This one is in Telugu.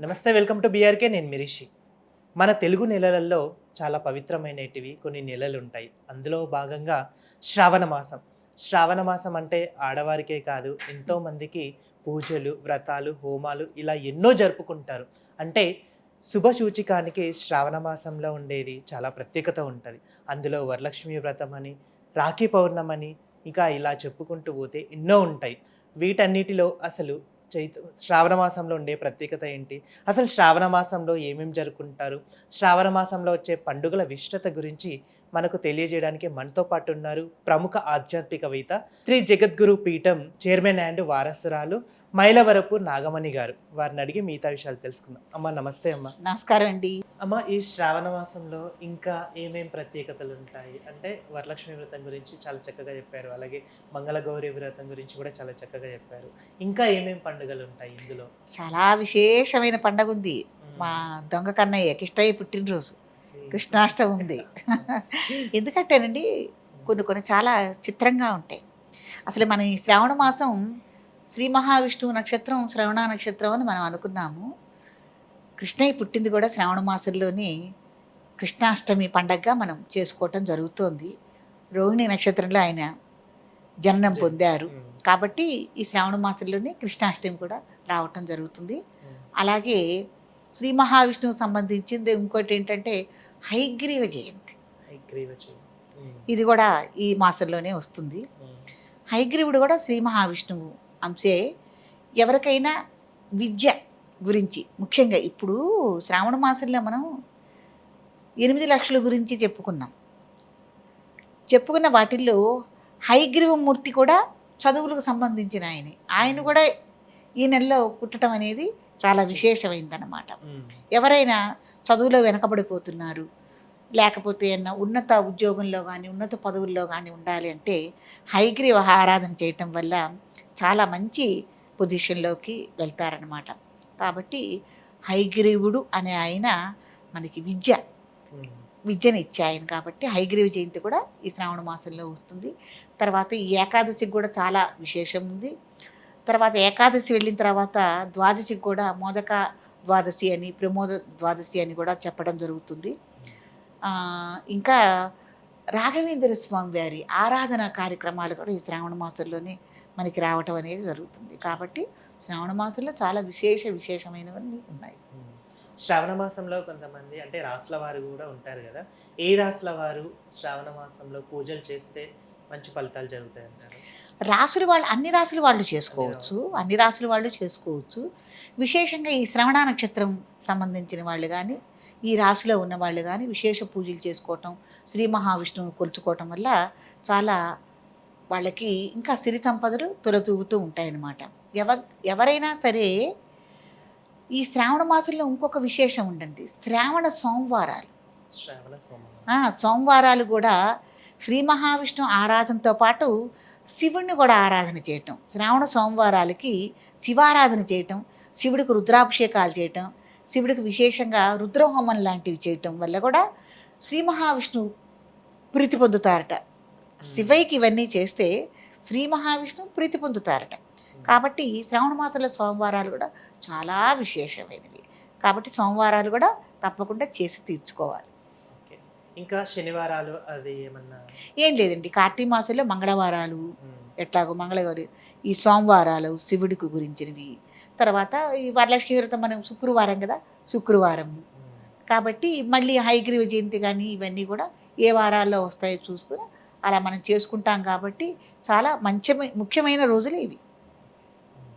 నమస్తే వెల్కమ్ టు బీఆర్కే నేను మిరిషి. మన తెలుగు నెలలలో చాలా పవిత్రమైనటివి కొన్ని నెలలు ఉంటాయి అందులో భాగంగా శ్రావణ మాసం. శ్రావణ మాసం అంటే ఆడవారికే కాదు ఎంతోమందికి పూజలు వ్రతాలు హోమాలు ఇలా ఎన్నో జరుపుకుంటారు. అంటే శుభ సూచికానికి శ్రావణ మాసంలో ఉండేది చాలా ప్రత్యేకత ఉంటుంది. అందులో వరలక్ష్మి వ్రతం అని రాఖీ పౌర్ణమని ఇంకా ఇలా చెప్పుకుంటూ పోతే ఎన్నో ఉంటాయి. వీటన్నిటిలో అసలు చైత శ్రావణ మాసంలో ఉండే ప్రత్యేకత ఏంటి? అసలు శ్రావణ మాసంలో ఏమేమి జరుపుకుంటారు? శ్రావణ మాసంలో వచ్చే పండుగల విశిష్టత గురించి మనకు తెలియజేయడానికి మనతో పాటు ఉన్నారు ప్రముఖ ఆధ్యాత్మికవేత్త శ్రీ జగద్గురు పీఠం చైర్మన్ అండ్ వారసురాలు మైలవరపు నాగమణి గారు. వారిని అడిగి మిగతా విషయాలు తెలుసుకుందాం. అమ్మ నమస్తే అమ్మ. నమస్కారం అండి. అమ్మ ఈ శ్రావణ మాసంలో ఇంకా ఏమేం ప్రత్యేకతలు ఉంటాయి? అంటే వరలక్ష్మి వ్రతం గురించి చాలా చక్కగా చెప్పారు. అలాగే మంగళగౌరి వ్రతం గురించి కూడా చాలా చక్కగా చెప్పారు. ఇంకా ఏమేం పండుగలు ఉంటాయి ఇందులో? చాలా విశేషమైన పండగ ఉంది. మా దొంగ కన్నయ్య కిష్టయ్య పుట్టినరోజు. కృష్ణాష్టమి ఉంది. ఎందుకంటేనండి కొన్ని కొన్ని చాలా చిత్రంగా ఉంటాయి. అసలు మన ఈ శ్రావణ మాసం శ్రీ మహావిష్ణువు నక్షత్రం శ్రవణ నక్షత్రం అని మనం అనుకున్నాము. కృష్ణయ్య పుట్టింది కూడా శ్రావణ మాసంలోనే కృష్ణాష్టమి పండగగా మనం చేసుకోవటం జరుగుతోంది. రోహిణి నక్షత్రంలో ఆయన జననం పొందారు. కాబట్టి ఈ శ్రావణ మాసంలోనే కృష్ణాష్టమి కూడా రావటం జరుగుతుంది. అలాగే శ్రీ మహావిష్ణువుకు సంబంధించింది ఇంకోటి ఏంటంటే హైగ్రీవ జయంతి. ఇది కూడా ఈ మాసంలోనే వస్తుంది. హైగ్రీవుడు కూడా శ్రీ మహావిష్ణువు అంశే ఎవరికైనా విద్య గురించి ముఖ్యంగా ఇప్పుడు శ్రావణ మాసంలో మనం ఎనిమిది లక్షల గురించి చెప్పుకున్నాం. చెప్పుకున్న వాటిల్లో హైగ్రీవమూర్తి కూడా చదువులకు సంబంధించిన ఆయనే. ఆయన కూడా ఈ నెలలో పుట్టడం అనేది చాలా విశేషమైందన్నమాట. ఎవరైనా చదువులో వెనకబడిపోతున్నారు లేకపోతే అన్న ఉన్నత ఉద్యోగంలో కానీ ఉన్నత పదవుల్లో కానీ ఉండాలి అంటే హైగ్రీవ ఆరాధన చేయటం వల్ల చాలా మంచి పొజిషన్లోకి వెళ్తారనమాట కాబట్టి హైగ్రీవుడు అనే ఆయన మనకి విద్య విద్యను ఇచ్చే ఆయన కాబట్టి హైగ్రీవ జయంతి కూడా ఈ శ్రావణ మాసంలో వస్తుంది. తర్వాత ఈ ఏకాదశికి కూడా చాలా విశేషం ఉంది. తర్వాత ఏకాదశి వెళ్ళిన తర్వాత ద్వాదశికి కూడా మోదక ద్వాదశి అని ప్రమోద ద్వాదశి అని కూడా చెప్పడం జరుగుతుంది. ఇంకా రాఘవేంద్ర స్వామి వారి ఆరాధన కార్యక్రమాలు కూడా ఈ శ్రావణ మాసంలోనే మనకి రావటం అనేది జరుగుతుంది. కాబట్టి శ్రావణ మాసంలో చాలా విశేష విశేషమైనవన్నీ ఉన్నాయి. శ్రావణ మాసంలో కొంతమంది అంటే రాసుల వారు కూడా ఉంటారు కదా. ఏ రాసుల వారు శ్రావణ మాసంలో పూజలు చేస్తే మంచి ఫలితాలు జరుగుతాయి అంటారు. రాసులు వాళ్ళు అన్ని రాసులు వాళ్ళు చేసుకోవచ్చు అన్ని రాసులు వాళ్ళు చేసుకోవచ్చు. విశేషంగా ఈ శ్రవణ నక్షత్రం సంబంధించిన వాళ్ళు కానీ ఈ రాశిలో ఉన్న వాళ్ళు కానీ విశేష పూజలు చేసుకోవటం శ్రీ మహావిష్ణువుని కొలుచుకోవటం వల్ల చాలా వాళ్ళకి ఇంకా సిరి సంపదలు తొలతూగుతూ ఉంటాయన్నమాట. ఎవ ఎవరైనా సరే ఈ శ్రావణ మాసంలో ఇంకొక విశేషం ఉండండి శ్రావణ సోమవారాలు. సోమవారాలు కూడా శ్రీ మహావిష్ణు ఆరాధనతో పాటు శివుణ్ణి కూడా ఆరాధన చేయటం. శ్రావణ సోమవారాలకి శివారాధన చేయటం శివుడికి రుద్రాభిషేకాలు చేయటం శివుడికి విశేషంగా రుద్రహోమం లాంటివి చేయటం వల్ల కూడా శ్రీ మహావిష్ణువు ప్రీతి పొందుతారట. శివయ్యకి ఇవన్నీ చేస్తే శ్రీ మహావిష్ణువు ప్రీతి పొందుతారట. కాబట్టి శ్రావణ మాసంలో సోమవారాలు కూడా చాలా విశేషమైనవి. కాబట్టి సోమవారాలు కూడా తప్పకుండా చేసి తీర్చుకోవాలి. ఇంకా శనివారాలు అది ఏమన్నా? ఏం లేదండి. కార్తీక మాసంలో మంగళవారాలు ఎట్లాగో మంగళవారి ఈ సోమవారాలు శివుడికి గురించినవి. తర్వాత ఈ వరలక్ష్మి వ్రతం మనం శుక్రవారం కదా శుక్రవారం. కాబట్టి మళ్ళీ హైగ్రీవ జయంతి కానీ ఇవన్నీ కూడా ఏ వారాల్లో వస్తాయో చూసుకుని అలా మనం చేసుకుంటాం కాబట్టి చాలా మంచి ముఖ్యమైన రోజులు ఇవి.